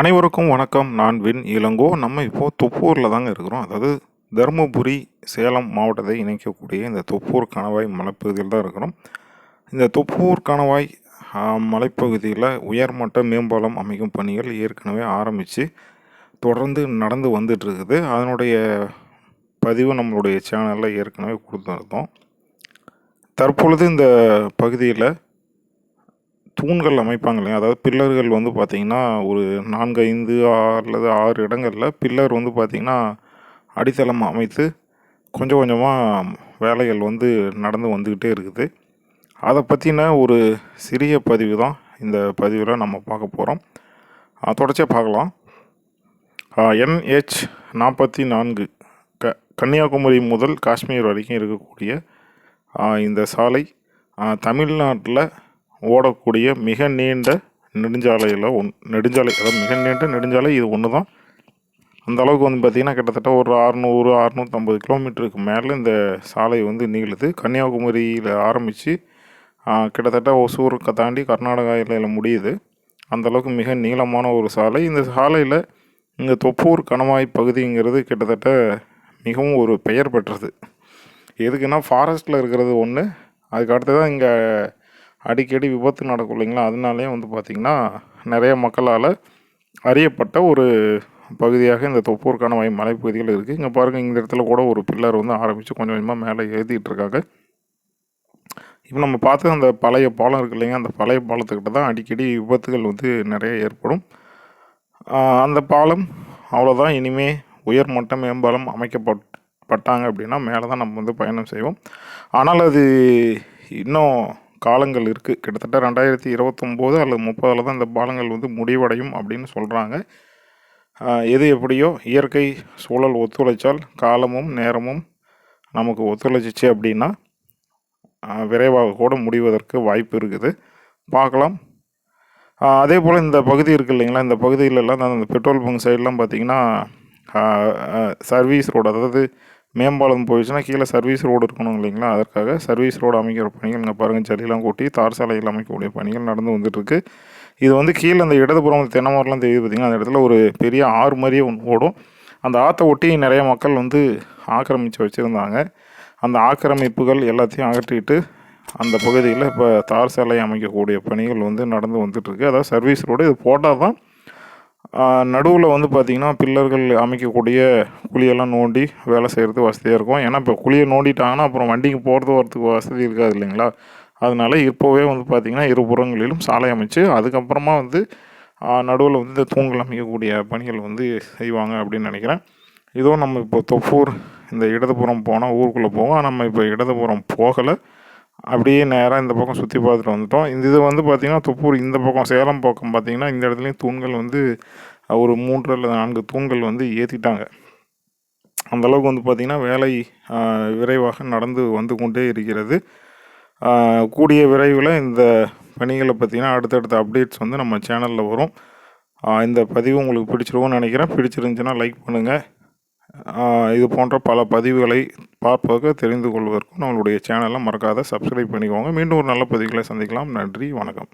அனைவருக்கும் வணக்கம். நான் வின் இளங்கோ. நம்ம இப்போது தொப்பூரில் தாங்க இருக்கிறோம். அதாவது தருமபுரி சேலம் மாவட்டத்தை இணைக்கக்கூடிய இந்த தொப்பூர் கணவாய் மலைப்பகுதியில் தான் இருக்கிறோம். இந்த தொப்பூர் கணவாய் மலைப்பகுதியில் உயர்மட்ட மேம்பாலம் அமைக்கும் பணிகள் ஏற்கனவே ஆரம்பித்து தொடர்ந்து நடந்து வந்துட்டுருக்குது. அதனுடைய பதிவு நம்மளுடைய சேனலில் ஏற்கனவே கொடுத்துருந்தோம். தற்பொழுது இந்த பகுதியில் தூண்கள் அமைப்பாங்க இல்லையா அதாவது பில்லர்கள் வந்து பார்த்திங்கன்னா ஒரு நான்கு ஐந்து ஆறு அல்லது ஆறு இடங்களில் பில்லர் வந்து பார்த்திங்கன்னா அடித்தளம் அமைத்து கொஞ்சம் கொஞ்சமாக வேலைகள் வந்து நடந்து வந்துக்கிட்டே இருக்குது. அதை பற்றின ஒரு சிறிய பதிவு தான் இந்த பதிவில் நம்ம பார்க்க போகிறோம் தொடர்ச்சியாக பார்க்கலாம். என்ஹெச் நாற்பத்தி நான்கு க கன்னியாகுமரி முதல் காஷ்மீர் வரைக்கும் இருக்கக்கூடிய இந்த சாலை தமிழ்நாட்டில் ஓடக்கூடிய மிக நீண்ட நெடுஞ்சாலையில் ஒன் நெடுஞ்சாலை அதாவது மிக நீண்ட நெடுஞ்சாலை இது ஒன்று தான் அந்த அளவுக்கு வந்து பார்த்திங்கன்னா கிட்டத்தட்ட ஒரு அறநூறு அறநூற்றம்பது கிலோமீட்டருக்கு மேலே இந்த சாலை வந்து நீளுது. கன்னியாகுமரியில் ஆரம்பித்து கிட்டத்தட்ட ஒசூருக்கு தாண்டி கர்நாடகா எல்லையில் முடியுது. அந்தளவுக்கு மிக நீளமான ஒரு சாலை. இந்த சாலையில் இந்த தொப்பூர் கணவாய் பகுதிங்கிறது கிட்டத்தட்ட மிகவும் ஒரு பெயர் பெற்றது. எதுக்குன்னா ஃபாரஸ்ட்டில் இருக்கிறது ஒன்று அதுக்கு அடுத்ததான் இங்கே அடிக்கடி விபத்து நடக்கும் இல்லைங்களா? அதனாலேயே வந்து பார்த்திங்கன்னா நிறைய மக்களால் அறியப்பட்ட ஒரு பகுதியாக இந்த தொப்பூருக்கான மை மலைப்பகுதிகள் இருக்குது இங்கே பாருங்கள் இந்த இடத்துல கூட ஒரு பில்லர் வந்து ஆரம்பித்து கொஞ்சம் கொஞ்சமாக மேலே எழுதிட்டு இருக்காங்க இப்போ நம்ம பார்த்து அந்த பழைய பாலம் இருக்கு இல்லைங்க அந்த பழைய பாலத்துக்கிட்ட தான் அடிக்கடி விபத்துகள் வந்து நிறைய ஏற்படும். அந்த பாலம் அவ்வளோதான் இனிமே உயர்மட்ட மேம்பாலம் அமைக்கப்பட் பட்டாங்க அப்படின்னா மேலே தான் நம்ம வந்து பயணம் செய்வோம். ஆனால் அது இன்னும் காலங்கள் இருக்குது கிட்டத்தட்ட ரெண்டாயிரத்தி இருபத்தொம்போது அல்லது முப்பதில் தான் இந்த பாலங்கள் வந்து முடிவடையும் அப்படின்னு சொல்கிறாங்க எது எப்படியோ இயற்கை சூழல் ஒத்துழைச்சால் காலமும் நேரமும் நமக்கு ஒத்துழைச்சிச்சு அப்படின்னா விரைவாக கூட முடிவதற்கு வாய்ப்பு இருக்குது. பார்க்கலாம். அதே போல் இந்த பகுதி இருக்குது இல்லைங்களா? இந்த பகுதியிலலாம் அந்த பெட்ரோல் பங்க் சைட்லாம் பார்த்திங்கன்னா சர்வீஸ் ரோடு அதாவது மேம்பாலம் போயிடுச்சுன்னா கீழே சர்வீஸ் ரோடு இருக்கணும் இல்லைங்களா? அதற்காக சர்வீஸ் ரோடு அமைக்கிற பணிகள் இங்கே பாருங்கள் ஜல்லிலாம் கூட்டி தார் சாலையில் அமைக்கக்கூடிய பணிகள் நடந்து வந்துட்டுருக்கு. இது வந்து கீழே அந்த இடதுபுறம் தென்னமரம்லாம் தெரியுது பார்த்தீங்கன்னா அந்த இடத்துல ஒரு பெரிய ஆறு மாதிரியே ஒன்று ஓடும். அந்த ஆற்றை ஒட்டி நிறைய மக்கள் வந்து ஆக்கிரமித்து வச்சுருந்தாங்க. அந்த ஆக்கிரமிப்புகள் எல்லாத்தையும் அகற்றிட்டு அந்த பகுதியில் இப்போ தார் சாலை அமைக்கக்கூடிய பணிகள் வந்து நடந்து வந்துட்டுருக்கு. அதாவது சர்வீஸ் ரோடு இது போட்டால் தான் நடுவில் வந்து பார்த்திங்கன்னா பில்லர்கள் அமைக்கக்கூடிய குழியெல்லாம் நோண்டி வேலை செய்கிறது வசதியாக இருக்கும். ஏன்னா இப்போ குழியை நோண்டிட்டாங்கன்னா அப்புறம் வண்டிக்கு போகிறது வரத்துக்கு வசதி இருக்காது இல்லைங்களா? அதனால் இப்போவே வந்து பார்த்திங்கன்னா இருபுறங்களிலும் சாலை அமைச்சு அதுக்கப்புறமா வந்து நடுவில் வந்து இந்த தூண்கள் அமைக்கக்கூடிய பணிகள் வந்து செய்வாங்க அப்படின்னு நினைக்கிறேன். இதோ நம்ம இப்போ தொப்பூர் இந்த இடதுபுறம் போனால் ஊருக்குள்ளே போவோம். நம்ம இப்போ இடதுபுறம் போகலை. அப்படியே நேராக இந்த பக்கம் சுற்றி பார்த்துட்டு வந்துட்டோம். இந்த இது வந்து பார்த்திங்கன்னா தொப்பூர் இந்த பக்கம் சேலம் பக்கம் பார்த்திங்கன்னா இந்த இடத்துலையும் தூண்கள் வந்து ஒரு மூன்று அல்லது நான்கு தூண்கள் வந்து ஏற்றிட்டாங்க அந்த அளவுக்கு வந்து பார்த்திங்கன்னா வேலை விரைவாக நடந்து வந்து கொண்டே இருக்கிறது. கூடிய விரைவில் இந்த பணிகளை பார்த்திங்கன்னா அடுத்தடுத்த அப்டேட்ஸ் வந்து நம்ம சேனலில் வரும். இந்த பதிவு உங்களுக்கு பிடிச்சிருக்கும்னு நினைக்கிறேன். பிடிச்சிருந்துச்சுன்னா லைக் பண்ணுங்கள் இது போன்ற பல பதிவுகளை பார்ப்பதற்கு தெரிந்து கொள்வதற்கும் நம்மளுடைய சேனலை மறக்காத சப்ஸ்கிரைப் பண்ணிக்கோங்க. மீண்டும் ஒரு நல்ல பதிவுகளை சந்திக்கலாம். நன்றி வணக்கம்.